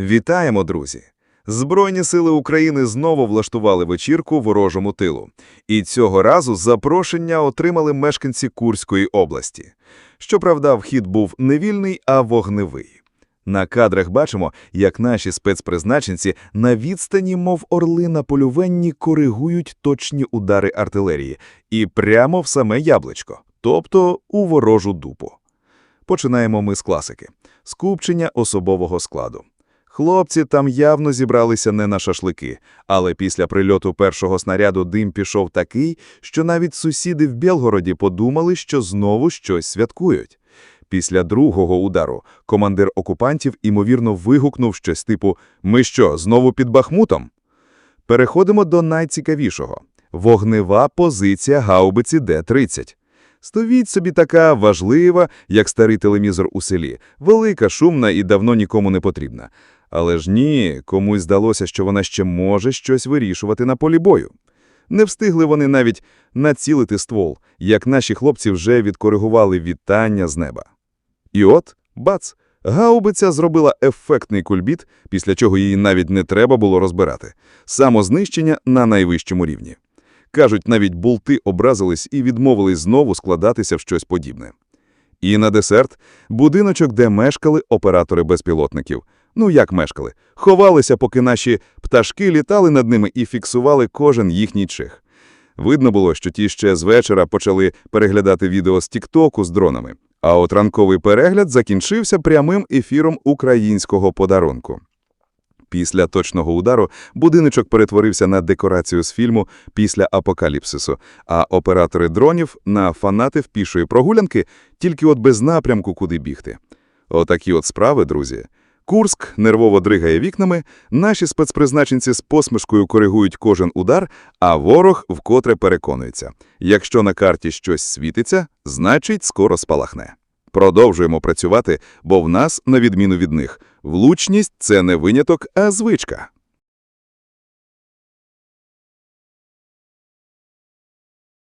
Вітаємо, друзі! Збройні сили України знову влаштували вечірку ворожому тилу. І цього разу запрошення отримали мешканці Курської області. Щоправда, вхід був не вільний, а вогневий. На кадрах бачимо, як наші спецпризначенці на відстані, мов орли на полюванні, коригують точні удари артилерії і прямо в саме яблучко, тобто у ворожу дупу. Починаємо ми з класики – скупчення особового складу. Хлопці там явно зібралися не на шашлики, але після прильоту першого снаряду дим пішов такий, що навіть сусіди в Білгороді подумали, що знову щось святкують. Після другого удару командир окупантів імовірно вигукнув щось типу «Ми що, знову під Бахмутом?». Переходимо до найцікавішого – вогнева позиція гаубиці Д-30. Стоїть собі така важлива, як старий телевізор у селі, велика, шумна і давно нікому не потрібна. Але ж ні, комусь здалося, що вона ще може щось вирішувати на полі бою. Не встигли вони навіть націлити ствол, як наші хлопці вже відкоригували вітання з неба. І от, бац, гаубиця зробила ефектний кульбіт, після чого її навіть не треба було розбирати. Самознищення на найвищому рівні. Кажуть, навіть болти образились і відмовились знову складатися в щось подібне. І на десерт – будиночок, де мешкали оператори безпілотників. Ну як мешкали? Ховалися, поки наші пташки літали над ними і фіксували кожен їхній чих. Видно було, що ті ще з вечора почали переглядати відео з Тіктоку з дронами. А от ранковий перегляд закінчився прямим ефіром українського подарунку. Після точного удару будиночок перетворився на декорацію з фільму після апокаліпсису, а оператори дронів – на фанатів пішої прогулянки, тільки от без напрямку, куди бігти. Отакі от справи, друзі. Курск нервово дригає вікнами, наші спецпризначенці з посмішкою коригують кожен удар, а ворог вкотре переконується. Якщо на карті щось світиться, значить скоро спалахне. Продовжуємо працювати, бо в нас, на відміну від них, влучність – це не виняток, а звичка.